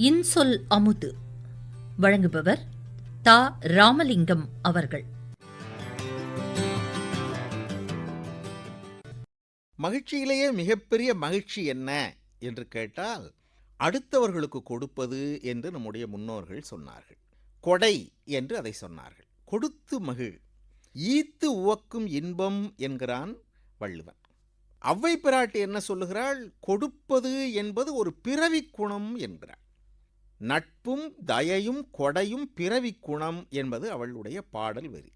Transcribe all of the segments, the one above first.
இன்சொல் அமுது. வழங்குபவர் தா. ராமலிங்கம் அவர்கள். மகிழ்ச்சியிலேயே மிகப்பெரிய மகிழ்ச்சி என்ன என்று கேட்டால் அடுத்தவர்களுக்கு கொடுப்பது என்று நம்முடைய முன்னோர்கள் சொன்னார்கள். கொடை என்று அதை சொன்னார்கள். கொடுத்து மகிழ் ஈத்து உவக்கும் இன்பம் என்கிறான் வள்ளுவன். அவ்வை பிராட்டி என்ன சொல்லுகிறாள்? கொடுப்பது என்பது ஒரு பிறவி குணம் என்கிறாள். நட்பும் தயையும் கொடையும் பிறவி குணம் என்பது அவளுடைய பாடல் வரி.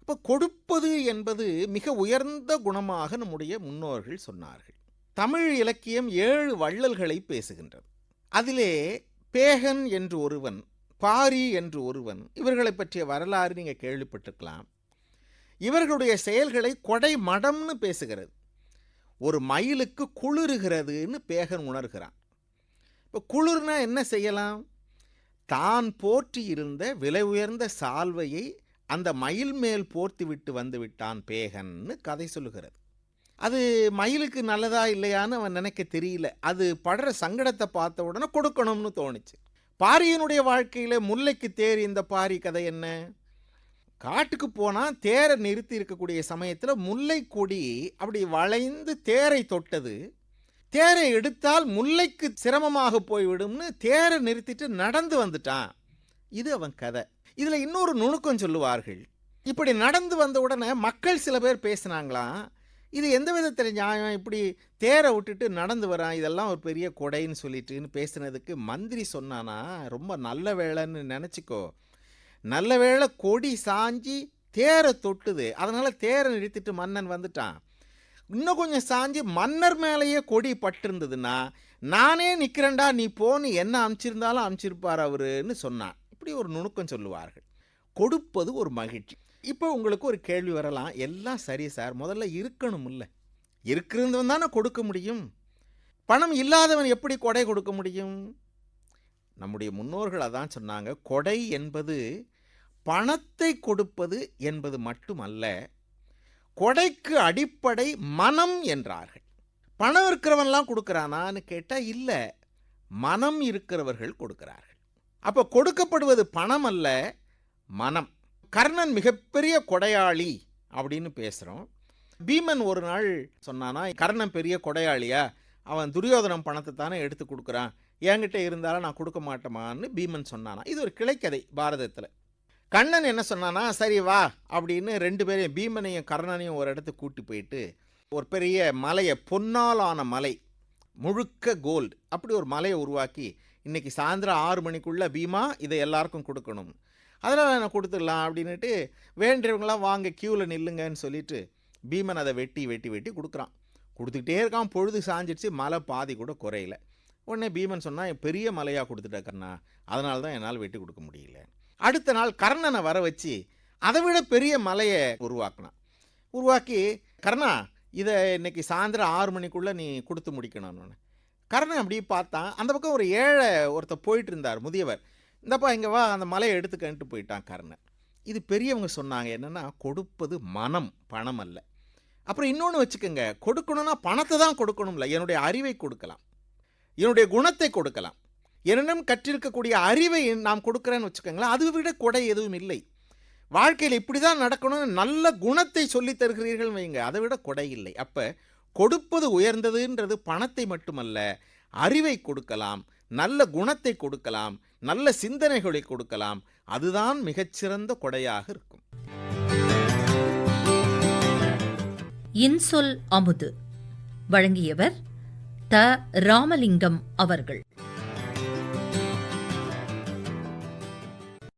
இப்போ கொடுப்பது என்பது மிக உயர்ந்த குணமாக நம்முடைய முன்னோர்கள் சொன்னார்கள். தமிழ் இலக்கியம் ஏழு வள்ளல்களை பேசுகின்றது. அதிலே பேகன் என்று ஒருவன் பாரி என்று ஒருவன் இவர்களை பற்றிய வரலாறு நீங்கள் கேள்விப்பட்டிருக்கலாம். இவர்களுடைய செயல்களை கொடை மடம்னு பேசுகிறது. ஒரு மயிலுக்கு குளிருகிறதுன்னு பேகன் உணர்கிறான். இப்போ குளிர்னா என்ன செய்யலாம்? தான் போற்றி இருந்த விலை உயர்ந்த சால்வையை அந்த மயில் மேல் போர்த்தி விட்டு வந்து விட்டான் பேகன்னு கதை சொல்லுகிறது. அது மயிலுக்கு நல்லதா இல்லையான்னு அவன் நினைக்க தெரியல. அது படுற சங்கடத்தை பார்த்த உடனே கொடுக்கணும்னு தோணுச்சு. பாரியினுடைய வாழ்க்கையில் முல்லைக்கு தேர் இந்த பாரி கதை என்ன? காட்டுக்கு போனால் தேரை நிறுத்தி இருக்கக்கூடிய சமயத்தில் முல்லை கொடி அப்படி வளைந்து தேரை தொட்டது தேரை எடுத்தால் முல்லைக்கு சிரமமாக போய்விடும்னு தேரை நிறுத்திட்டு நடந்து வந்துட்டான். இது அவன் கதை. இதில் இன்னொரு நுணுக்கம் சொல்லுவார்கள். இப்படி நடந்து வந்த உடனே மக்கள் சில பேர் பேசினாங்களாம். இது எந்த விதத்தில் நியாயம்? இப்படி தேரை விட்டுட்டு நடந்து வரான். இதெல்லாம் ஒரு பெரிய கொடைன்னு சொல்லிட்டுன்னு பேசுனதுக்கு மந்திரி சொன்னானா ரொம்ப நல்ல வேலைன்னு நினச்சிக்கோ. நல்ல வேளை கொடி சாஞ்சி தேரை தொட்டுது. அதனால் தேரை நிறுத்திட்டு மன்னன் வந்துட்டான். இன்னும் கொஞ்சம் சாஞ்சு மன்னர் மேலேயே கொடி பட்டிருந்ததுன்னா நானே நிற்கிறேன்டா நீ போன்னு என்ன அமுச்சிருந்தாலும் அமுச்சிருப்பார் அவருன்னு சொன்னான். இப்படி ஒரு நுணுக்கம் சொல்லுவார்கள். கொடுப்பது ஒரு மகிழ்ச்சி. இப்போ உங்களுக்கு ஒரு கேள்வி வரலாம். எல்லாம் சரி சார் முதல்ல இருக்கணும் இல்லை இருக்கிறவன் தானே கொடுக்க முடியும்? பணம் இல்லாதவன் எப்படி கொடை கொடுக்க முடியும்? நம்முடைய முன்னோர்கள் அதான் சொன்னாங்க கொடை என்பது பணத்தை கொடுப்பது என்பது மட்டுமல்ல கொடைக்கு அடிப்படை மனம் என்றார்கள். பணம் இருக்கிறவன்லாம் கொடுக்குறானான்னு கேட்டால் இல்லை மனம் இருக்கிறவர்கள் கொடுக்கிறார்கள். அப்போ கொடுக்கப்படுவது பணம் அல்ல மனம். கர்ணன் மிகப்பெரிய கொடையாளி அப்படின்னு பேசுகிறோம் பீமன் ஒரு நாள் சொன்னானா கர்ணன் பெரிய கொடையாளியா? அவன் துரியோதனம் பணத்தை தானே எடுத்து கொடுக்குறான். என்கிட்ட இருந்தாலும் நான் கொடுக்க மாட்டேமான்னு பீமன் சொன்னானா. இது ஒரு கிளைக்கதை பாரதத்தில். கண்ணன் என்ன சொன்னானா சரி வா அப்படின்னு ரெண்டு பேரையும் பீமனையும் கர்ணனையும் ஒரு இடத்துக்கு கூட்டி போயிட்டு ஒரு பெரிய மலையை பொன்னாலான மலை முழுக்க கோல்டு அப்படி ஒரு மலையை உருவாக்கி இன்னைக்கு சாயந்தரம் ஆறு மணிக்குள்ளே பீமா இதை எல்லாருக்கும் கொடுக்கணும். அதனால் நான் கொடுத்துடலாம் அப்படின்னுட்டு வேண்டியவங்களாம் வாங்க க்யூவில் நில்லுங்கன்னு சொல்லிட்டு பீமன் அதை வெட்டி வெட்டி வெட்டி கொடுக்குறான். கொடுத்துக்கிட்டே இருக்கான். பொழுது சாஞ்சிடுச்சு. மலை பாதி கூட குறையில. உடனே பீமன் சொன்னால் பெரிய மலையாக கொடுத்துட்டேக்கண்ணா அதனால தான் என்னால் வெட்டி கொடுக்க முடியல. அடுத்த நாள் கர்ணனை வர வச்சு அதை விட பெரிய மலையை உருவாக்கினான். உருவாக்கி கர்ணா இதை இன்னைக்கு சாயந்தரம் ஆறு மணிக்குள்ளே நீ கொடுத்து முடிக்கணும்னு கர்ணன் அப்படி பார்த்தான். அந்த பக்கம் ஒரு ஏழை ஒருத்தர் போயிட்டு இருந்தார் முதியவர். இந்தப்பா இங்கே வா அந்த மலையை எடுத்துக்கன்ட்டு போயிட்டான் கர்ணன். இது பெரியவங்க சொன்னாங்க என்னென்னா கொடுப்பது மனம் பணம் அல்ல. அப்புறம் இன்னொன்று வச்சுக்கோங்க கொடுக்கணும்னா பணத்தை தான் கொடுக்கணும்ல என்னுடைய அறிவை கொடுக்கலாம். என்னுடைய குணத்தை கொடுக்கலாம். என்னிடம் கற்றிருக்கக்கூடிய அறிவை நாம் கொடுக்குறேன்னு வச்சுக்கோங்களேன் அதை விட கொடை எதுவும் இல்லை. வாழ்க்கையில் இப்படி தான் நடக்கணும்னு நல்ல குணத்தை சொல்லி தருகிறீர்கள் வைங்க அதை விட கொடை இல்லை. அப்போ கொடுப்பது உயர்ந்ததுன்றது பணத்தை மட்டுமல்ல அறிவை கொடுக்கலாம் நல்ல குணத்தை கொடுக்கலாம் நல்ல சிந்தனைகளை கொடுக்கலாம் அதுதான் மிகச்சிறந்த கொடையாக இருக்கும். இன்சொல் அமுது. வழங்கியவர் த. ராமலிங்கம் அவர்கள்.